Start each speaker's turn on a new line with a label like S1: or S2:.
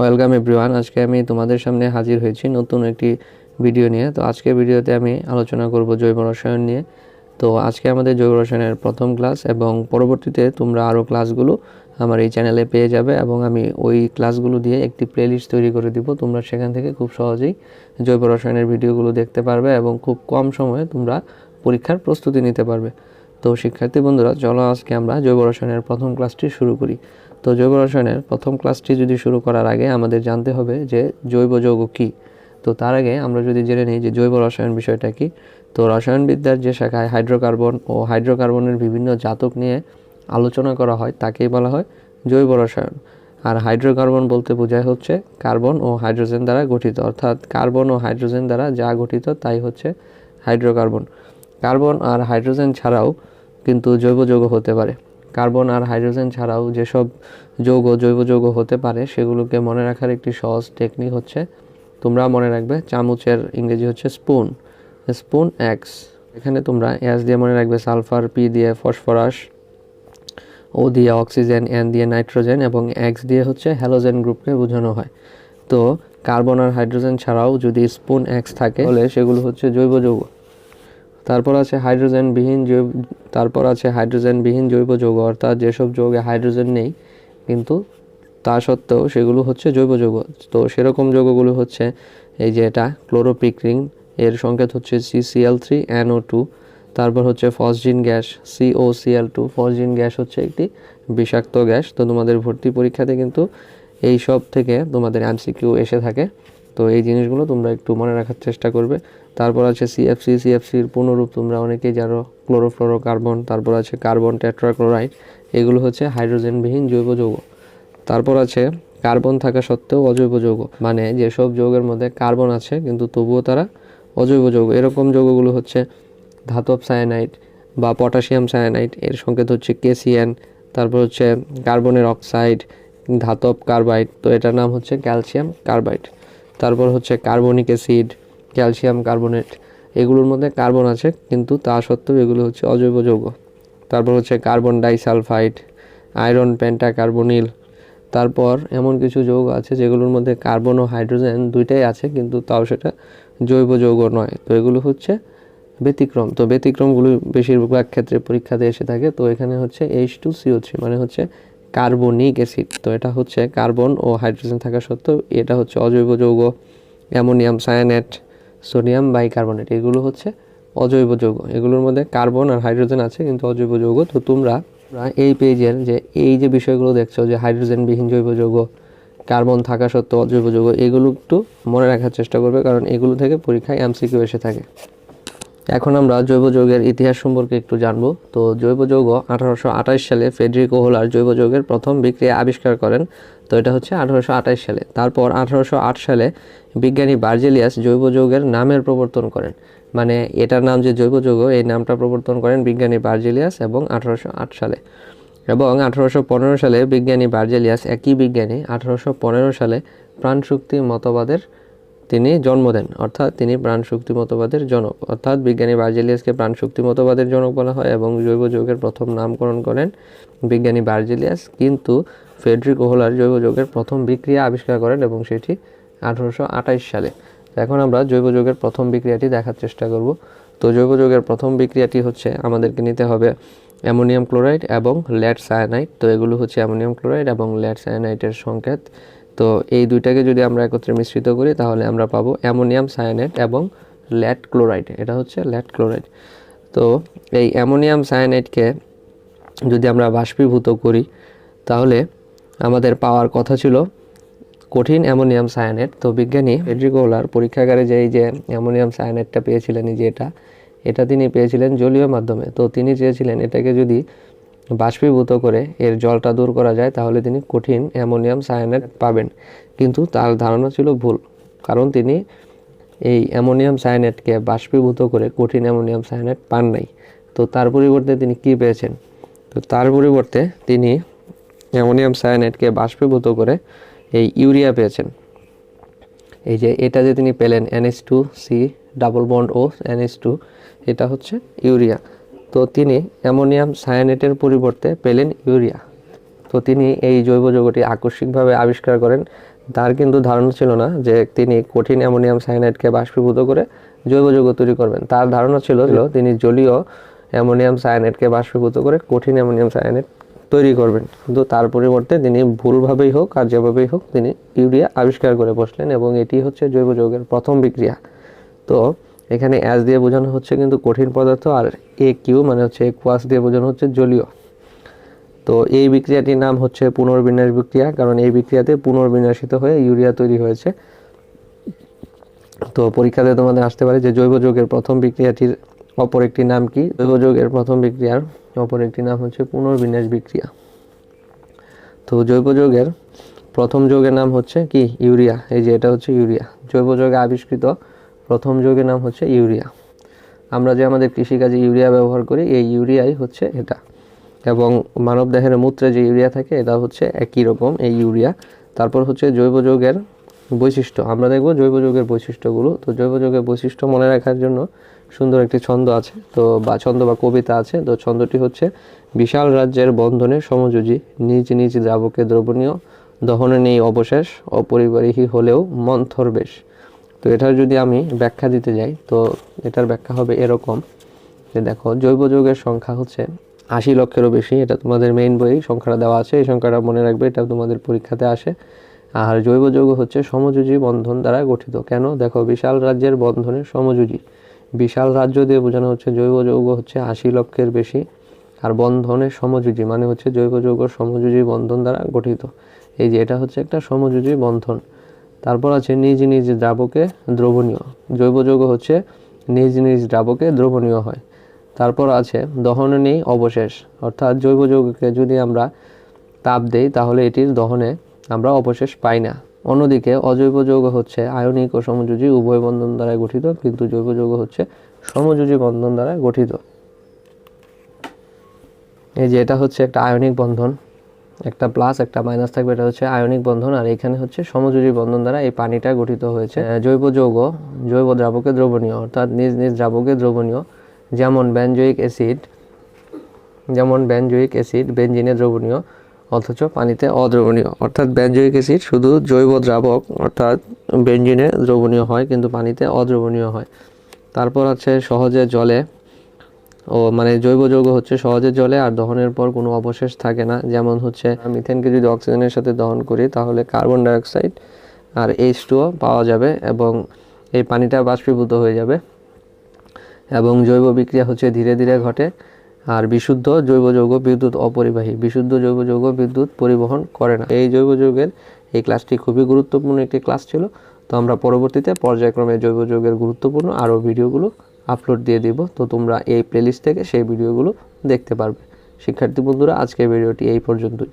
S1: Welcome everyone আজকে আমি তোমাদের সামনে হাজির হয়েছি নতুন একটি ভিডিও নিয়ে। তো আজকে ভিডিওতে আমি আলোচনা করব জৈব রসায়ন নিয়ে। তো আজকে আমাদের জৈব রসায়নের প্রথম ক্লাস এবং পরবর্তীতে তোমরা আরও ক্লাসগুলো আমার এই চ্যানেলে পেয়ে যাবে এবং আমি ওই ক্লাসগুলো দিয়ে একটি প্লেলিস্ট তৈরি করে দিব। তোমরা সেখান থেকে খুব সহজেই জৈব রসায়নের ভিডিওগুলো দেখতে পারবে এবং খুব কম সময়ে তোমরা পরীক্ষার প্রস্তুতি নিতে পারবে। তো শিক্ষার্থী বন্ধুরা, চলো আজকে আমরা জৈব রসায়নের প্রথম ক্লাসটি শুরু করি। তো জৈব রসায়নের প্রথম ক্লাসটি যদি শুরু করার আগে আমাদের জানতে হবে যে জৈব যৌগ কী? তো তার আগে আমরা যদি জেনে নিই যে জৈব রসায়ন বিষয়টা কি, তো রসায়নবিদ্যার যে শাখায় হাইড্রোকার্বন ও হাইড্রোকার্বনের বিভিন্ন জাতক নিয়ে আলোচনা করা হয়, তাকেই বলা হয় জৈব রসায়ন। আর হাইড্রোকার্বন বলতে বোঝায় হচ্ছে কার্বন ও হাইড্রোজেন দ্বারা গঠিত, অর্থাৎ কার্বন ও হাইড্রোজেন দ্বারা যা গঠিত তাই হচ্ছে হাইড্রোকার্বন। কার্বন আর হাইড্রোজেন ছাড়াও কিন্তু জৈব যৌগ হতে পারে। কার্বন আর হাইড্রোজেন ছাড়াও যেসব যৌগ, জৈব যৌগ হতে পারে, সেগুলোকে মনে রাখার একটি সহজ টেকনিক হচ্ছে, তোমরা মনে রাখবে, চামচের ইংরেজি হচ্ছে স্পুন স্পুন এক্স এখানে তোমরা এস দিয়ে মনে রাখবে সালফার পি দিয়ে ফসফরাস ও দিয়ে অক্সিজেন এন দিয়ে নাইট্রোজেন এবং এক্স দিয়ে হচ্ছে হ্যালোজেন গ্রুপকে বোঝানো হয়। তো কার্বন আর হাইড্রোজেন ছাড়াও যদি স্পুন এক্স থাকে, তাহলে সেগুলো হচ্ছে জৈব যৌগ। তারপর আছে হাইড্রোজেনবিহীন জৈব, তারপর আছে হাইড্রোজেনবিহীন জৈব যৌগ, অর্থাৎ যেসব যৌগে হাইড্রোজেন নেই, কিন্তু তা সত্ত্বেও সেগুলো হচ্ছে জৈব যৌগ। তো সেরকম যৌগগুলো হচ্ছে এই যে এটা, ক্লোরোপিক্রিন, এর সংকেত হচ্ছে সিসিএল থ্রি এনও টু তারপর হচ্ছে phosgene gas COCl two phosgene gas হচ্ছে একটি বিষাক্ত গ্যাস। তো তোমাদের ভর্তি পরীক্ষাতে কিন্তু এই সব থেকে তোমাদের এমসিকিউ এসে থাকে। তো এই জিনিসগুলো তোমরা একটু মনে রাখার চেষ্টা করবে। তারপর আছে সিএফসি সিএফসির পুনরূপ তোমরা অনেকেই জানো, ক্লোরোফ্লোরোকার্বন, তারপর আছে কার্বন টেট্রাক্লোরাইড, এগুলো হচ্ছে হাইড্রোজেনবিহীন জৈব যৌগ। তারপর আছে কার্বন থাকা সত্ত্বেও অজৈব যৌগ মানে যেসব যৌগের মধ্যে কার্বন আছে, কিন্তু তবুও তারা অজৈব যৌগ। এরকম যৌগগুলো হচ্ছে ধাতব সায়ানাইড বা পটাশিয়াম সায়ানাইড, এর সংকেত হচ্ছে কেসিএন তারপর হচ্ছে কার্বনের অক্সাইড, ধাতব কার্বাইড, তো এটার নাম হচ্ছে ক্যালসিয়াম কার্বাইড। তারপর হচ্ছে কার্বনিক অ্যাসিড, ক্যালসিয়াম কার্বনেট, এগুলোর মধ্যে কার্বন আছে, কিন্তু তা সত্ত্বেও এগুলো হচ্ছে অজৈব যৌগ। তারপর হচ্ছে কার্বন ডাইসালফাইড, আয়রন, পেন্টাকার্বনিল, তারপর এমন কিছু যৌগ আছে যেগুলোর মধ্যে কার্বন ও হাইড্রোজেন দুইটাই আছে, কিন্তু তাও সেটা জৈব যৌগ নয়। তো এগুলো হচ্ছে ব্যতিক্রম। তো ব্যতিক্রমগুলো বেশিরভাগ ক্ষেত্রে পরীক্ষাতে এসে থাকে। তো এখানে হচ্ছে এইচ টু সিও থ্রি মানে হচ্ছে কার্বনিক অ্যাসিড। তো এটা হচ্ছে কার্বন ও হাইড্রোজেন থাকা সত্ত্বেও এটা হচ্ছে অজৈব যৌগ, অ্যামোনিয়াম, সায়ানেট, সোডিয়াম, বাইকার্বনেট। এগুলো হচ্ছে অজৈব যৌগ। এগুলোর মধ্যে কার্বন আর হাইড্রোজেন আছে, কিন্তু অজৈব যৌগ। তো তোমরা এই পেজের যে, এই যে বিষয়গুলো দেখছ যে হাইড্রোজেনবিহীন জৈব যৌগ, কার্বন থাকা সত্ত্বেও অজৈব যৌগ, এগুলো একটু মনে রাখার চেষ্টা করবে, কারণ এগুলো থেকে পরীক্ষায় এমসিকিউ এসে থাকে। এখন আমরা জৈব যৌগের ইতিহাস সম্পর্কে একটু জানব। তো জৈব যৌগ আঠারোশো আঠাশ সালে ফেডরিক ওহলার জৈব যৌগের প্রথম বিক্রিয়া আবিষ্কার করেন। তো এটা হচ্ছে আঠারোশো আঠাশ সালে। তারপর আঠারোশো আট সালে বিজ্ঞানী বার্জেলিয়াস জৈব যৌগের নামের প্রবর্তন করেন। মানে এটার নাম যে জৈব যৌগ, এই নামটা প্রবর্তন করেন বিজ্ঞানী বার্জেলিয়াস এবং আঠারোশো আট সালে। এবং আঠারোশো পনেরো সালে বিজ্ঞানী বার্জেলিয়াস, একই বিজ্ঞানী, আঠারোশো পনেরো সালে প্রাণশক্তি মতবাদের তিনি জন্ম দেন, অর্থাৎ তিনি প্রাণশক্তি মতবাদের জনক। অর্থাৎ বিজ্ঞানী বার্জেলিয়াসকে প্রাণশক্তি মতবাদের জনক বলা হয় এবং জৈব যৌগের প্রথম নামকরণ করেন বিজ্ঞানী বার্জেলিয়াস। কিন্তু ফেডরিক ওহলার জৈব যৌগের প্রথম বিক্রিয়া আবিষ্কার করেন এবং সেটি আঠারোশো সালে। এখন আমরা জৈব যৌগের প্রথম বিক্রিয়াটি দেখার চেষ্টা করব। তো জৈব যৌগের প্রথম বিক্রিয়াটি হচ্ছে আমাদেরকে নিতে হবে অ্যামোনিয়াম ক্লোরাইড এবং ল্যাড সায়ানাইড। তো এগুলো হচ্ছে অ্যামোনিয়াম ক্লোরাইড এবং ল্যাড সায়ানাইটের সংকেত। তো এই দুইটাকে যদি আমরা একত্রে মিশ্রিত করি, তাহলে আমরা পাবো অ্যামোনিয়াম সায়ানাইড এবং ল্যাড ক্লোরাইড। এটা হচ্ছে ল্যাড ক্লোরাইড। তো এই অ্যামোনিয়াম সায়ানাইডকে যদি আমরা বাষ্পীভূত করি, তাহলে আমাদের পাওয়ার কথা ছিল কঠিন অ্যামোনিয়াম সায়ানেট। তো বিজ্ঞানী ফেডরিক ওলার পরীক্ষাগারে যে এই যে অ্যামোনিয়াম সায়ানেটটা পেয়েছিলেন যে এটা এটা তিনি পেয়েছিলেন জলীয় মাধ্যমে। তো তিনি চেয়েছিলেন এটাকে যদি বাষ্পীভূত করে এর জলটা দূর করা যায়, তাহলে তিনি কঠিন অ্যামোনিয়াম সায়ানেট পাবেন। কিন্তু তার ধারণা ছিল ভুল, কারণ তিনি এই অ্যামোনিয়াম সায়ানেটকে বাষ্পীভূত করে কঠিন অ্যামোনিয়াম সায়ানেট পান নাই। তো তার পরিবর্তে তিনি কি পেয়েছেন? তো তার পরিবর্তে তিনি অ্যামোনিয়াম সায়ানেটকে বাষ্পীভূত করে এই ইউরিয়া পেয়েছেন। এই যে এটা যে তিনি পেলেন NS two C double bond O NS two, এটা হচ্ছে ইউরিয়া। তো তিনি অ্যামোনিয়াম সায়ানেটের পরিবর্তে পেলেন ইউরিয়া। তো তিনি এই জৈব যৌগটি আকস্মিকভাবে আবিষ্কার করেন। তার কিন্তু ধারণা ছিল না যে তিনি কঠিন অ্যামোনিয়াম সায়ানাইডকে বাষ্পীভূত করে জৈব যৌগ তৈরি করবেন। তার ধারণা ছিল তিনি জলীয় অ্যামোনিয়াম সায়ানাইডকে বাষ্পীভূত করে কঠিন অ্যামোনিয়াম সায়ানাইড তৈরি করবেন। কিন্তু তার পরিবর্তে তিনি ভুলভাবেই হোক আর যেভাবেই হোক তিনি ইউরিয়া আবিষ্কার করে বসলেন এবং এটি হচ্ছে জৈব যৌগের প্রথম বিক্রিয়া। তো এখানে অ্যাস দিয়ে বোঝানো হচ্ছে কিন্তু কঠিন পদার্থ আর এ কিউ মানে হচ্ছে কোয়াস দিয়ে বোঝানো হচ্ছে জলীয়। তো এই বিক্রিয়াটির নাম হচ্ছে পুনর্বিন্যাস বিক্রিয়া, কারণ এই বিক্রিয়াতে পুনর্বিন্যাসিত হয়ে ইউরিয়া তৈরি হয়েছে। তো পরীক্ষাতে তোমাদের আসতে পারে যে জৈব যৌগের প্রথম বিক্রিয়াটির অপর একটি নাম কি? জৈব যৌগের প্রথম বিক্রিয়ার অপর একটি নাম হচ্ছে পুনর্বিন্যাস বিক্রিয়া। তো জৈব যৌগের প্রথম যৌগের নাম হচ্ছে কি? ইউরিয়া এই যে এটা হচ্ছে ইউরিয়া জৈব যৌগে আবিষ্কৃত প্রথম যৌগের নাম হচ্ছে ইউরিয়া। আমরা যে আমাদের কৃষিকাজে ইউরিয়া ব্যবহার করি, এই ইউরিয়াই হচ্ছে এটা। এবং মানবদেহের মূত্রে যে ইউরিয়া থাকে, এটা হচ্ছে একই রকম এই ইউরিয়া। তারপর হচ্ছে জৈব যৌগের বৈশিষ্ট্য। আমরা দেখব জৈব যৌগের বৈশিষ্ট্যগুলো। তো জৈব যৌগের বৈশিষ্ট্য মনে রাখার জন্য সুন্দর একটি ছন্দ আছে। তো বা ছন্দ বা কবিতা আছে। তো ছন্দটি হচ্ছে, বিশাল রাজ্যের বন্ধনে সমযোজী, নিজ নিজ দ্রাবকে দ্রবণীয়, দহনে নেই অবশেষ অপরিবাহী হলেও মন্থর বেশ। তো এটার যদি আমি ব্যাখ্যা দিতে যাই, তো এটার ব্যাখ্যা হবে এরকম যে দেখো, জৈব যৌগের সংখ্যা হচ্ছে আশি লক্ষেরও বেশি, এটা তোমাদের মেইন বই, সংখ্যাটা দেওয়া আছে, এই সংখ্যাটা মনে রাখবে, এটা তোমাদের পরীক্ষাতে আসে। আর জৈব যৌগ হচ্ছে সমযোজী বন্ধন দ্বারা গঠিত। কেন? দেখো, বিশাল রাজ্যের বন্ধনের সমযোজী। বিশাল রাজ্য দিয়ে বোঝানো হচ্ছে জৈব যৌগ হচ্ছে আশি লক্ষের বেশি, আর বন্ধনের সমযোজী মানে হচ্ছে জৈব যৌগ সমযোজী বন্ধন দ্বারা গঠিত। এই যে, এটা হচ্ছে একটা সমযোজী বন্ধন। তারপর আছে নিজ নিজ দ্রাবকে দ্রবণীয়। জৈব যৌগ হচ্ছে নিজ নিজ দ্রাবকে দ্রবণীয় হয়। তারপর আছে দহনে নেই, অবশেষ। অর্থাৎ জৈব যৌগকে যদি আমরা তাপ দেই, তাহলে এটির দহনে আমরা অবশেষ পাই না। অন্যদিকে অজৈব যৌগ হচ্ছে আয়নিক ও সমযোজী, উভয় বন্ধন দ্বারা গঠিত, কিন্তু জৈব যৌগ হচ্ছে সমযোজী বন্ধন দ্বারা গঠিত। এই যে এটা হচ্ছে একটা আয়নিক বন্ধন। একটা প্লাস একটা মাইনাস থাকবে, এটা হচ্ছে আয়নিক বন্ধন, আর এখানে হচ্ছে সমযোজী বন্ধন দ্বারা এই পানিটা গঠিত হয়েছে। জৈব যৌগ, জৈব দ্রাবকে দ্রবণীয়, অর্থাৎ নিজ নিজ দ্রাবকে দ্রবণীয়। যেমন ব্যানজয়িক অ্যাসিড যেমন ব্যানজয়িক অ্যাসিড বেনজিনে দ্রবণীয়, অথচ পানিতে অদ্রবণীয়। অর্থাৎ ব্যানজয়িক অ্যাসিড শুধু জৈব দ্রাবক, অর্থাৎ বেনজিনে দ্রবণীয় হয়, কিন্তু পানিতে অদ্রবণীয় হয়। তারপর আছে সহজে জলে ও মানে জৈব যৌগ হচ্ছে সহজে জলে আর দহনের পর কোনো অবশেষ থাকে না। যেমন হচ্ছে, মিথেনকে যদি অক্সিজেনের সাথে দহন করি, তাহলে কার্বন ডাইঅক্সাইড আর এইচ টুও পাওয়া যাবে এবং এই পানিটা বাষ্পীভূত হয়ে যাবে এবং জৈব বিক্রিয়া হচ্ছে ধীরে ধীরে ঘটে আর বিশুদ্ধ জৈব যৌগ বিদ্যুৎ অপরিবাহী। বিশুদ্ধ জৈব যৌগ বিদ্যুৎ পরিবহন করে না। এই জৈব যৌগের এই ক্লাসটি খুবই গুরুত্বপূর্ণ একটি ক্লাস ছিল। তো আমরা পরবর্তীতে পর্যায়ক্রমে জৈব যৌগের গুরুত্বপূর্ণ আরও ভিডিওগুলো আপলোড দিয়ে দিব। তো তোমরা এই প্লেলিস্ট থেকে সেই ভিডিওগুলো দেখতে পারবে। শিক্ষার্থী বন্ধুরা, আজকের ভিডিওটি এই পর্যন্তই।